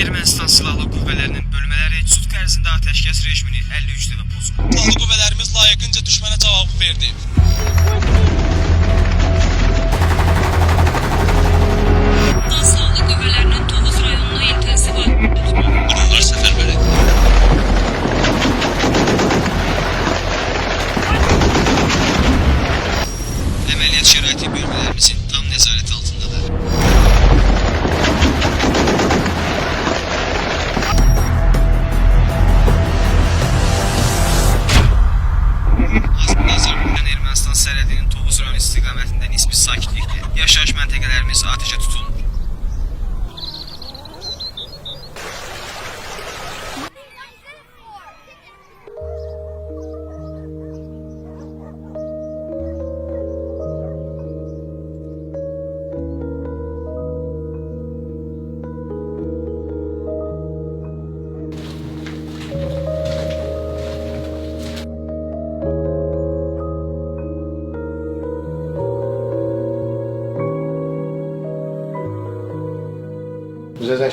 Ermənistan Silahlı Qüvvələrinin bölmələri sutq ərzində atəşkəs rejimini 53 dəfə pozub. Silahlı qüvvələrimiz layiqincə düşmənə cavab verdi.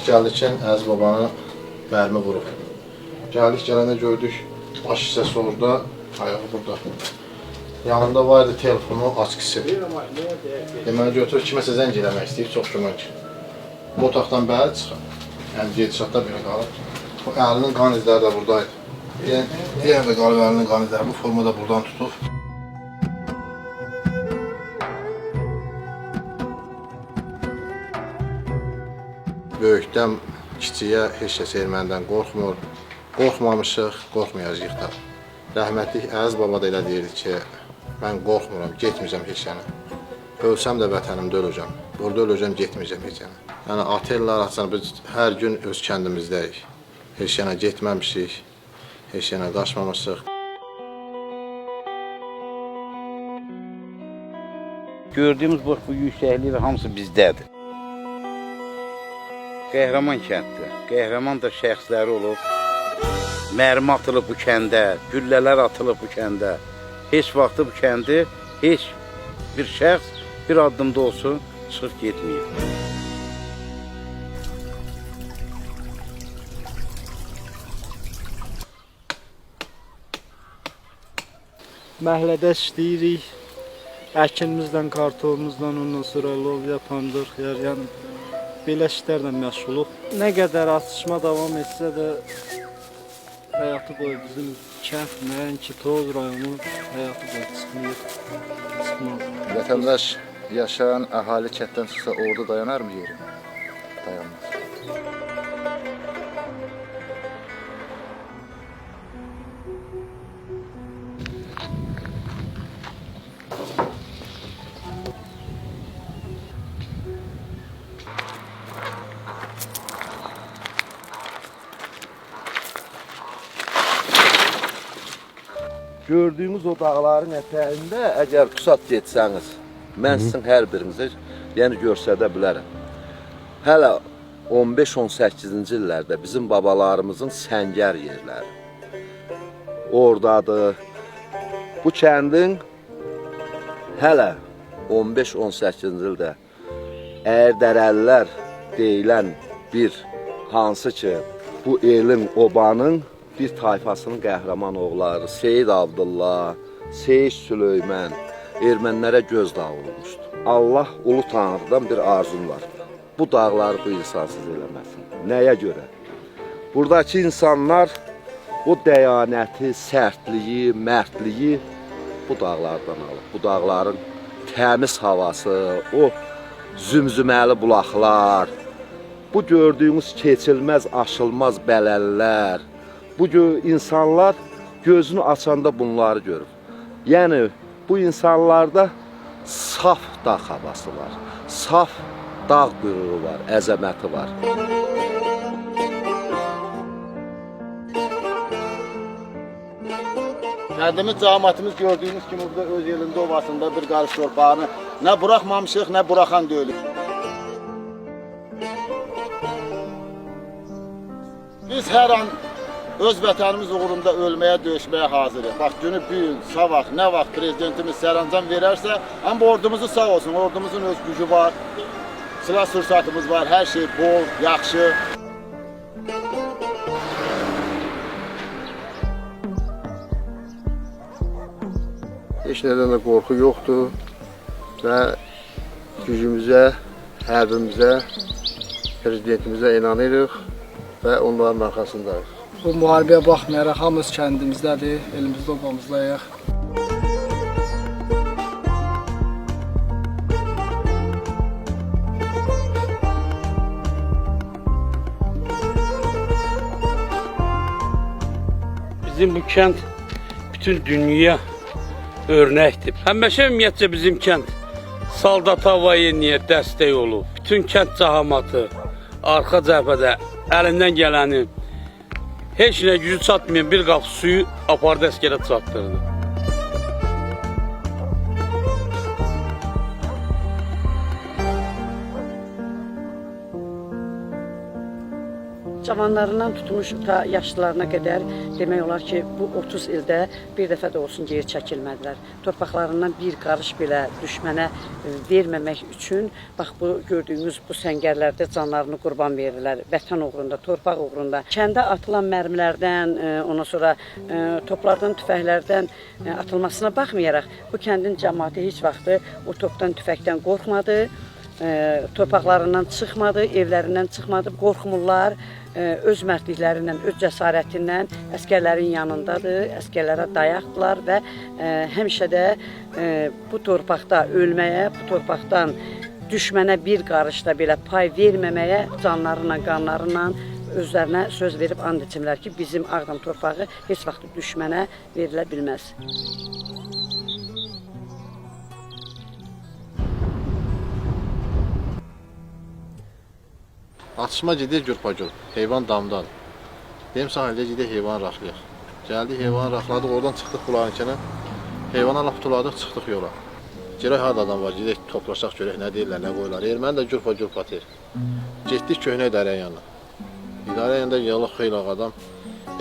Ki, Əziz babanı mərmi vurub. Gəldik gələndə gördük, baş hissəsi orada, ayağı burada. Yanında var idi telefonu açıqısı. Deməli götürüb kiməsə zəng eləmək istəyir, çox güman ki. Bu otaqdan bəri çıxır. Yəni gedişatda belə qalıb. Bu əlinin qan izləri də buradaydı. Yəni, diğer də qalıb əlinin qan izləri bu formada buradan tutub. Böyükdən kiçiyə heç kəs ermənidən qorxmur. Qorxmamışıq, qorxmayacağıq da. Rəhmətlik Əziz baba da elə deyirdi ki, mən qorxmuram, getməyəcəm heç yana. Ölsəm də vətənimdə öləcəm. Burada öləcəm, getməyəcəm heç yana. Yəni otellər açan biz hər gün öz kəndimizdəyik. Heç yana getməmişik, heç yana qaçmamışıq. Gördüyümüz bu, bu yüksəklik hamısı bizdədir. Qəhrəman kənddir. Qəhrəman da şəxsləri olub. Mərmi atılıb bu kəndə, güllələr atılıb bu kəndə. Heç vaxtı bu kəndi heç bir şəxs bir addımda olsun çıxıb getməyib. Məhəllədə işləyirik. Əkinimizdən, kartofumuzdan, ondan sonra lobya, pandır, xiyar, yəni belə işlərlə məşğuluq. Nə qədər atışma davam etsə də həyatı boyu bizim kənd, nəinki Toz rayonu həyatı boyu. Çıxmaz. Vətəndaş yaşayan əhali kənddən çıxsa orada dayanar mı yeri? Dayanmaz. Gördüyümüz o dağların ətəyində əgər pusat getsəniz, mən sizin hər birinizə yəni göstərə bilərəm. Hələ 15-18-ci illərdə bizim babalarımızın səngər yerləri ordadır. Bu kəndin hələ 15-18-ci ildə Ərdərəllər deyilən bir hansı ki bu elin, obanın bir tayfasının qəhrəman oğulları Seyid Abdullah, Seyid Süleyman ermənilərə göz dağılmışdı. Allah ulu tanrıdan bir arzum var. Bu dağları bu insansız eləməsin. Nəyə görə? Buradakı insanlar o dəyanəti, sərtliyi, mərdliyi bu dağlardan alıb. Bu dağların təmiz havası, o zümzüməli bulaqlar, bu gördüyümüz keçilməz, aşılmaz bələllər, bu insanlar gözünü açanda bunları görür. Yəni bu insanlarda saf dağ havası var, saf dağ qüruru var, əzəməti var. Kəndimiz, cəmaatımız gördüyünüz kimi burada öz elində ovasında bir qarış torpağını nə buraxmamışıq, nə buraxan deyilik. Biz hər an öz vətənimiz uğrunda ölməyə, döyüşməyə hazırıq. Bax, günü bir gün, sabah, nə vaxt prezidentimiz sərəncam verərsə, həm ordumuzu sağ olsun, ordumuzun öz gücü var, silah sürsatımız var, hər şey bol, yaxşı. Heç nədən də qorxu yoxdur və gücümüzə, hərbimizə, prezidentimizə inanırıq və onların arxasındayıq. Bu müharibəyə baxmayaraq hamımız kəndimizdədir, elimizdə obamızdayıq. Bizim bu kənd bütün dünya örnəkdir. Həmişə ümumiyyətcə bizim kənd Saldat Havayeniyə dəstək olub. Bütün kənd cahamatı arxa cəbhədə əlindən gələni heç nə gücü çatmayan bir qap suyu apardı əskərə çatdırdı. Cavanlarından tutmuş ta yaşlılarına qədər demək olar ki, bu 30 ildə bir dəfə də olsun geri çəkilmədilər. Torpaqlarından bir qarış belə düşmənə e, verməmək üçün bax bu gördüyümüz bu səngərlərdə canlarını qurban verirlər. Vətən uğrunda, torpaq uğrunda. Kəndə atılan mərmilərdən, e, ondan sonra e, toplardan, tüfəklərdən atılmasına baxmayaraq bu kəndin cəmaəti heç vaxtı o topdan, tüfəkdən qorxmadı. E, torpaqlarından çıxmadı, evlərindən çıxmadı. Qorxmurlar öz mərdliklərindən, öz cəsarətindən əskərlərin yanındadır, əskərlərə dayaqdılar və e, həmişə də e, bu torpaqda ölməyə, bu torpaqdan düşmənə bir qarış da belə pay verməməyə canlarına, qanlarına özlərinə söz verib and ki, bizim Ağdam torpağı heç vaxt düşmənə verilə bilməz. Atışma gedir gürpagür. Heyvan damdan. Deyim sahildə gedək heyvan raxlayaq. Gəldik heyvan raxladıq, oradan çıxdıq bunların içinə. Heyvana lap tuladıq, çıxdıq yola. Görək harda adam var, gedək toplaşaq görək nə deyirlər, nə qoyurlar. Erməni də gürpa gürpa atır. Getdik köhnə idarənin yanına. İdarə yanında yalıq xeyli adam.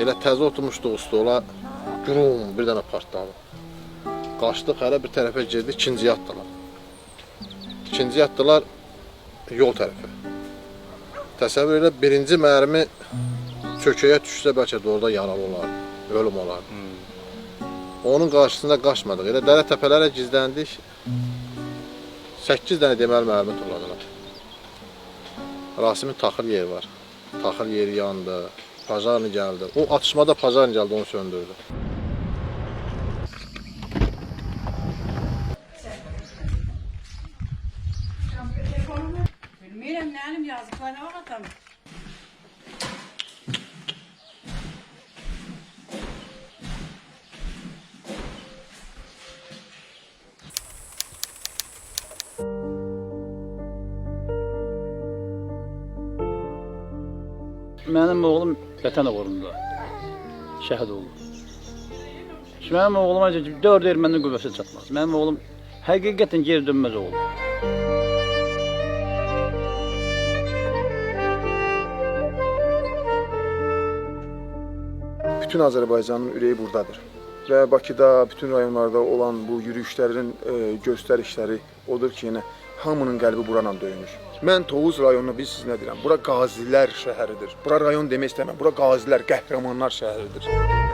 Elə təzə oturmuşduq stola. Gurum bir dənə partladı. Qaçdıq hələ bir tərəfə girdik, ikinciyə atdılar. İkinciyə atdılar yol tərəfə. Təsəvvür elə birinci mərmi kökəyə düşsə bəlkə də orada yaralı olar, ölüm olar. Onun qarşısında qaçmadıq. Elə dərə təpələrə gizləndik. 8 dənə deməli mərmi tulladılar. Rasimin taxıl yeri var. Taxıl yeri yandı. Pajarni gəldi. O atışmada pajarni gəldi, onu söndürdü. Mənim oğlum vətən uğrunda şəhid oldu. Şimdi Mənim oğluma 4 ermənin qüvvəsi çatmaz. Mənim oğlum həqiqətən geri dönməz oğlum. Bütün Azərbaycanın ürəyi burdadır. Və Bakıda, bütün rayonlarda olan bu yürüyüşlərin e, göstərişləri odur ki, yenə hamının qəlbi buranla döyünür. Mən rayonunu biz sizinlə deyirəm. Bura qazilər şəhəridir. Bura rayon demək istəmirəm. Bura qazilər, qəhrəmanlar şəhəridir.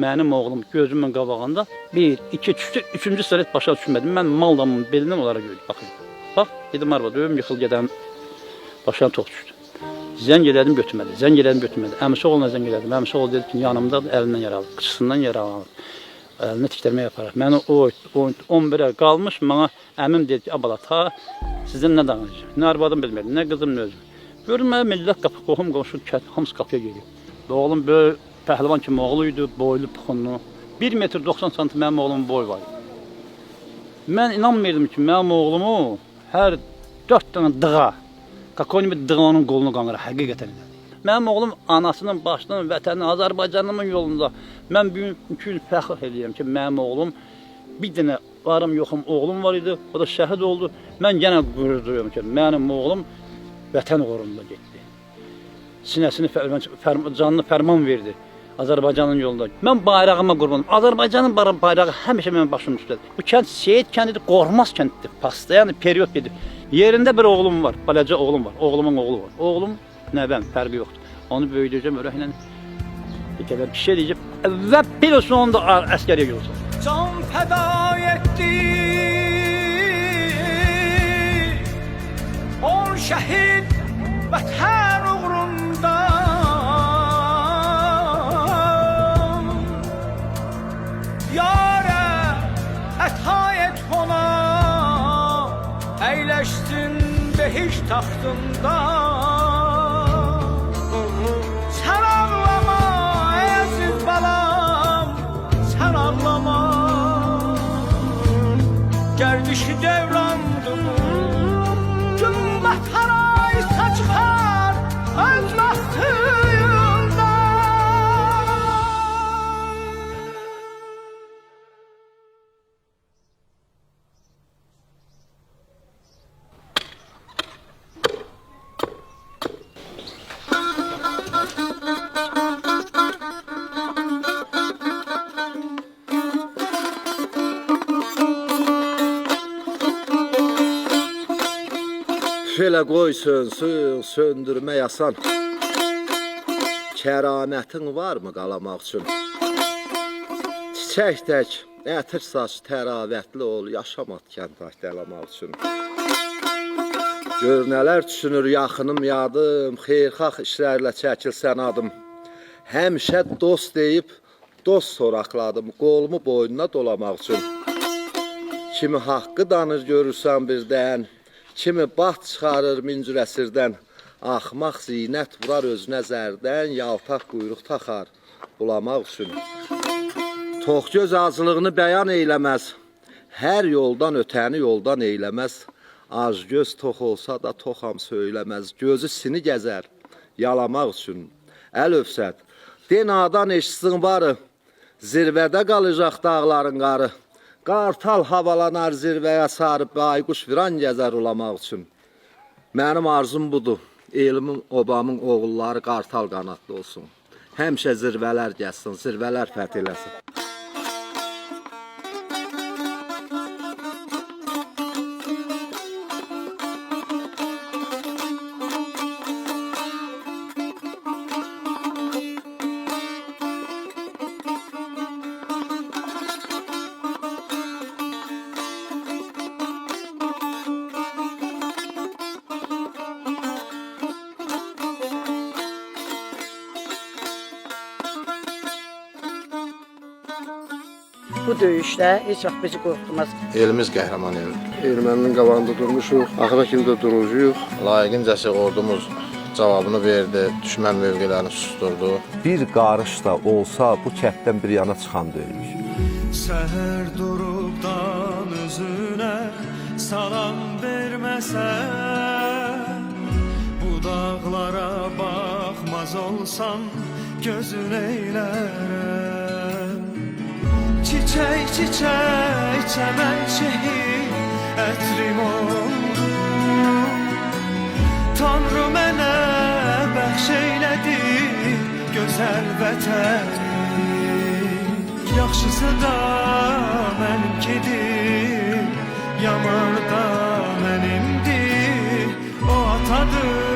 Mənim oğlum gözümün qabağında 1, 2 düşdü, 3-cü sənət başa düşmədim. Mən mal damın belindən onlara gördüm. Baxın. Bax, dedim arvad, öyüm yıxıl gedəm. Başına tox düşdü. Zəng elədim götürmədi. Zəng elədim götürmədi. Əmisi oğluna zəng elədim. Əmisi oğlu dedi ki, yanımda əlindən yaralı, qıçısından yaralanıb. Əlinə tikdirmə yaparaq. Məni o, o 11-ə qalmış, mənə əmim dedi ki, abala ta sizin nə danışacaq? Nə arvadım bilmirdi, nə qızım, nə özüm. Görün mənə millət qapı, qohum, qonşu, kət, hamısı qapıya. Və oğlum böyle pəhlivan kimi oğlu idi, boylu, puxunlu. 1 metr 90 sm mənim oğlumun boyu var. Mən inanmırdım ki, mənim oğlumu hər 4 dənə dığa, kakoni dığanın qolunu qanır həqiqətən. də. Mənim oğlum anasının, başının, vətənin, Azərbaycanımın yolunda. Mən bugünkü gün fəxr edirəm ki, mənim oğlum bir dənə varım yoxum oğlum var idi. O da şəhid oldu. Mən yenə qürur duyuram ki, mənim oğlum vətən uğrunda getdi. Sinəsini fərman, canını fərman verdi. Azərbaycanın yolunda. Mən bayrağıma qurbanım. Azərbaycanın bayrağı həmişə mənim başımın üstüdədir. Bu kənd Seyid kəndidir, qorxmaz kənddir. Pastayan period gedir. Yerində bir oğlum var, balaca oğlum var. Oğlumun oğlu var. Oğlum nəvəm, fərqi yoxdur. Onu böyüdəcəm ürəklə. Bir qədər bir şey deyəcəm. Və bir o sonunda əskəriyə yolsa. Can feda etti On şehit vətən behiş taxtında Sən ağlama ey əziz balam Sən ağlama. Gərdişi devrandır Gümbət haraysa çıxar Öz vaxtında Şöyle qoy sönsün, söndürmək asan. Kəramətin varmı qalamaq üçün? Çiçək tək, ətir saç təravətli ol, yaşamat kənd dəlamaq üçün. Gör nələr düşünür yaxınım yadım, xeyirxax işlərlə çəkilsən adım. Həmişə dost deyib, dost soraqladım, qolumu boynuna dolamaq üçün. Kimi haqqı danır görürsən birdən, kimi bat çıxarır mincür əsirdən. Axmaq zinət vurar özünə zərdən, yaltaq quyruq taxar bulamaq üçün. Tox göz azlığını bəyan eyləməz. Hər yoldan ötəni yoldan eyləməz. Az göz tox olsa da toxam söyləməz. Gözü sini gəzər yalamaq üçün. Əl övsət. Den adan eşitsin varı. Zirvədə qalacaq dağların qarı. Qartal havalanar zirvəyə sarı bayquş viran gəzər ulamaq üçün. Mənim arzum budur. Elmin, obamın oğulları qartal qanadlı olsun. Həmişə zirvələr gəlsin, zirvələr fəth eləsin. Bu döyüşdə heç vaxt bizi qorxutmaz. Elimiz qəhrəman eldir. Erməninin qabağında durmuşuq, axıra kimi də duracağıq. Layiqincəsi ordumuz cavabını verdi, düşmən mövqelərini susturdu. Bir qarış da olsa bu kənddən bir yana çıxan deyilmiş. Səhər durubdan özünə salam verməsən Bu dağlara baxmaz olsan gözün eylərəm Çiçək, çiçək, çəmən şehir ətrim oldu. Tanrı mənə bəxş eylədi gözəl vətəni Yaxşısı da mənimkidir, yamanı da mənimdir. O atadır,